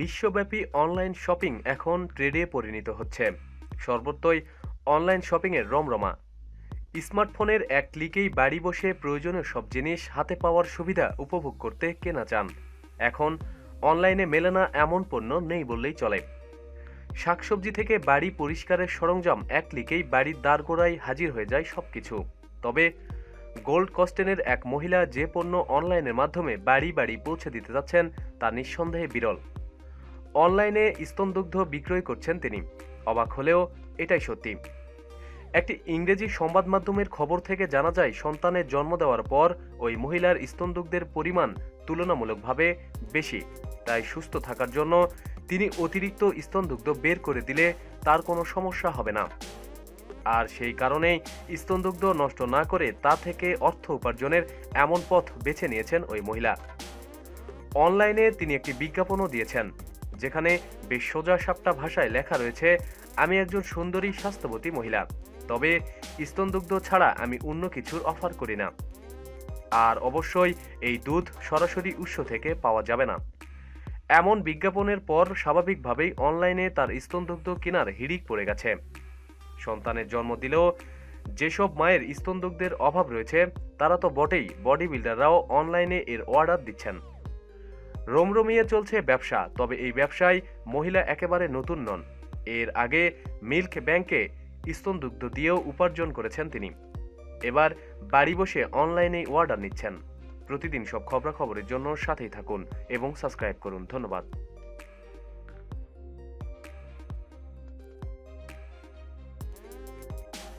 বিশ্বব্যাপী online shopping এখন ট্রেডে পরিণত হচ্ছে। সর্বত্রই অনলাইন শপিংয়ের রমরমা। স্মার্টফোনের এক ক্লিকেই বাড়ি বসে প্রয়োজনীয় সব জিনিস হাতে পাওয়ার সুবিধা উপভোগ করতে কেনা চান। এখন অনলাইনে মেলে না এমন পণ্য নেই বললেই চলে। শাকসবজি থেকে বাড়ি পরিষ্কারের সরঞ্জাম এক ক্লিকেই বাড়ির দ্বারগোড়ায় হাজির হয়ে যায় সব কিছু তবে গোল্ড কস্টেনের এক মহিলা যে পণ্য অনলাইনের মাধ্যমে বাড়ি বাড়ি পৌঁছে দিতে যাচ্ছেন তা নিঃসন্দেহে বিরল। অনলাইনে স্তনদুগ্ধ বিক্রয় করছেন তিনি। অবাক হলেও এটাই সত্যি। একটি ইংরেজি সংবাদ মাধ্যমের খবর থেকে জানা যায়, সন্তানের জন্ম দেওয়ার পর ওই মহিলার স্তনদুগ্ধের পরিমাণ তুলনামূলকভাবে বেশি। তাই সুস্থ থাকার জন্য তিনি অতিরিক্ত স্তনদুগ্ধ বের করে দিলে তার কোনো সমস্যা হবে না। আর সেই কারণেই স্তনদুগ্ধ নষ্ট না করে তা থেকে অর্থ উপার্জনের এমন পথ বেছে নিয়েছেন ওই মহিলা। অনলাইনে তিনি একটি বিজ্ঞাপনও দিয়েছেন। যেখানে বেশ সোজা সাপটা ভাষায় লেখা রয়েছে, আমি একজন সুন্দরী স্বাস্থ্যবতী মহিলা। তবে স্তনদুগ্ধ ছাড়া আমি অন্য কিছুর অফার করি না। আর অবশ্যই এই দুধ সরাসরি উৎস থেকে পাওয়া যাবে না। এমন বিজ্ঞাপনের পর স্বাভাবিকভাবেই অনলাইনে তার স্তনদুগ্ধ কেনার হিড়িক পড়ে গেছে। সন্তানের জন্ম দিলেও যেসব মায়ের স্তনদুগ্ধের অভাব রয়েছে, তারা তো বটেই বডি বিল্ডাররাও অনলাইনে এর অর্ডার দিচ্ছেন। রোমরোমিয়ে চলছে ব্যবসা, তবে এই ব্যবসায় মহিলা একেবারে নতুন নন। এর আগে মিল্ক ব্যাংকে স্তন দুগ্ধ দিয়েও উপার্জন করেছেন তিনি। এবার বাড়ি বসে অনলাইনে অর্ডার নিচ্ছেন। প্রতিদিন সব খবরাখবরের জন্য সাথেই থাকুন এবং সাবস্ক্রাইব করুন। ধন্যবাদ।